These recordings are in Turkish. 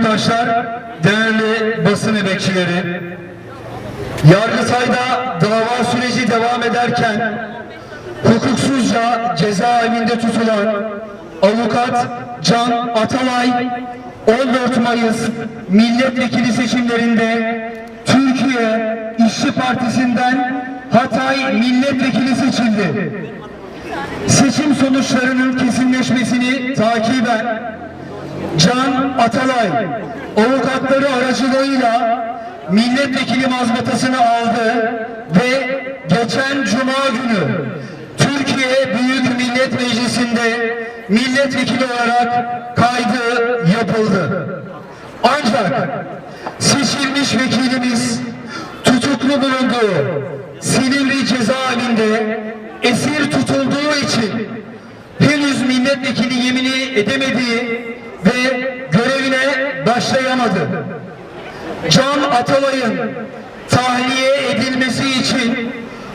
yurttaşlar, değerli basın emekçileri, Yargıtay'da dava süreci devam ederken hukuksuzca cezaevinde tutulan avukat Can Atalay 14 Mayıs milletvekili seçimlerinde Türkiye İşçi Partisi'nden Hatay milletvekili seçildi. Seçim sonuçlarının kesinleşmesini takiben Can Atalay avukatları aracılığıyla milletvekili mazbatasını aldı ve geçen cuma günü Türkiye Büyük Millet Meclisi'nde milletvekili olarak kaydı yapıldı. Ancak seçilmiş vekilimiz tutuklu bulunduğu Silivri cezaevinde esir tutulduğu için henüz milletvekili yemini edemediği ve görevine başlayamadı. Can Atalay'ın tahliye edilmesi için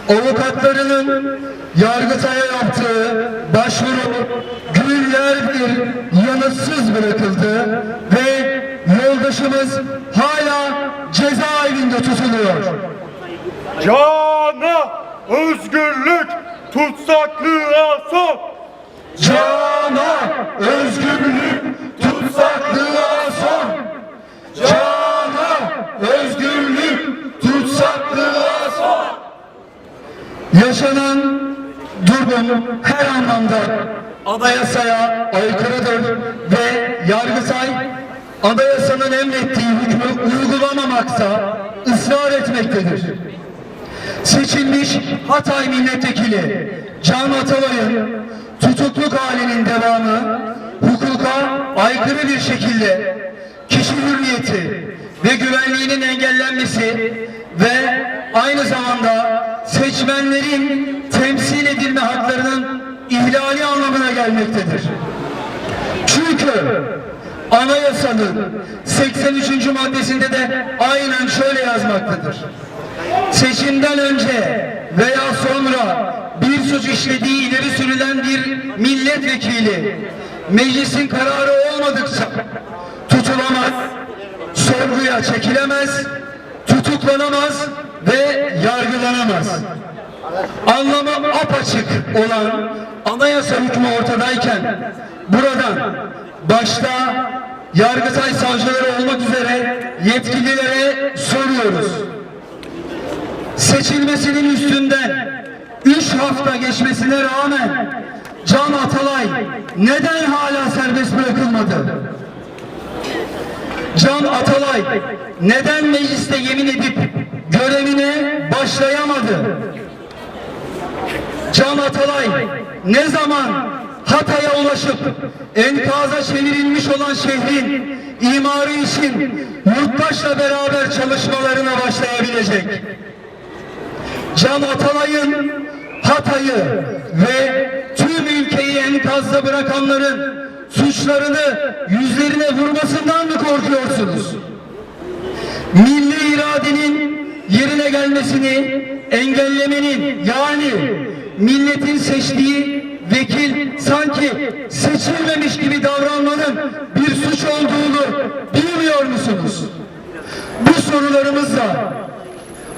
avukatlarının Yargıtay'a yaptığı başvuru günlerdir yanıtsız bırakıldı ve yoldaşımız hala cezaevinde tutuluyor. Cana özgürlük tutsaklığa son. Cana özgürlük son. Cana özgürlük tutsaklığa son. Yaşanan durum her anlamda anayasaya aykırıdır ve Yargıtay anayasanın emrettiği hükmü uygulamamakta ısrar etmektedir. Seçilmiş Hatay Milletvekili Can Atalay'ın tutukluk halinin devamı hukuka aykırı bir şekilde kişi hürriyeti ve güvenliğinin engellenmesi ve aynı zamanda seçmenlerin temsil edilme haklarının ihlali anlamına gelmektedir. Çünkü anayasanın 83. maddesinde de aynen şöyle yazmaktadır. Seçimden önce veya sonra bir suç işlediği ileri sürülen bir milletvekili meclisin kararı olmadıkça tutulamaz, sorguya çekilemez, tutuklanamaz ve yargılanamaz. Anlamı apaçık olan anayasa hükmü ortadayken buradan başta Yargıtay savcıları olmak üzere yetkililere soruyoruz. Seçilmesinin üstünden üç hafta geçmesine rağmen Can Atalay neden hala serbest bırakılmadı? Can Atalay neden mecliste yemin edip görevine başlayamadı? Can Atalay ne zaman Hatay'a ulaşıp enkaza çevirilmiş olan şehrin imarı için yurttaşla beraber çalışmalarına başlayabilecek? Can Atalay'ın Hatay'ı ve ülkeyi enkazda bırakanların suçlarını yüzlerine vurmasından mı korkuyorsunuz? Milli iradenin yerine gelmesini engellemenin yani milletin seçtiği vekil sanki seçilmemiş gibi davranmanın bir suç olduğunu bilmiyor musunuz? Bu sorularımızla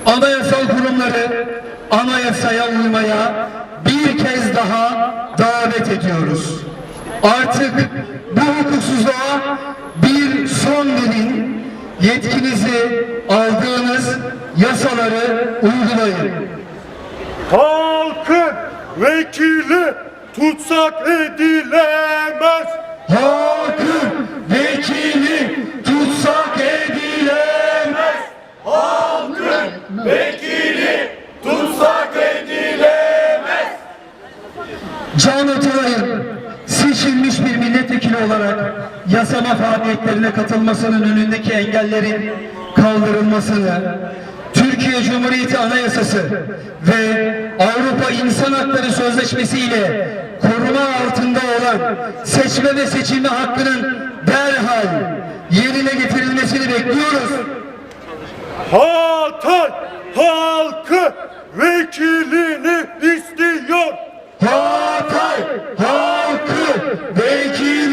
anayasal kurumları anayasaya uymaya bir kez daha davet ediyoruz. Artık bu hukuksuzluğa bir son verin, yetkinizi aldığınız yasaları uygulayın. Halkın vekili tutsak edilemez. Halkın seçilmiş bir milletvekili olarak yasama faaliyetlerine katılmasının önündeki engellerin kaldırılmasını, Türkiye Cumhuriyeti Anayasası ve Avrupa İnsan Hakları Sözleşmesi ile koruma altında olan seçme ve seçilme hakkının derhal yerine getirilmesini bekliyoruz. Hatay halkı vekilini istiyor. Hatay tem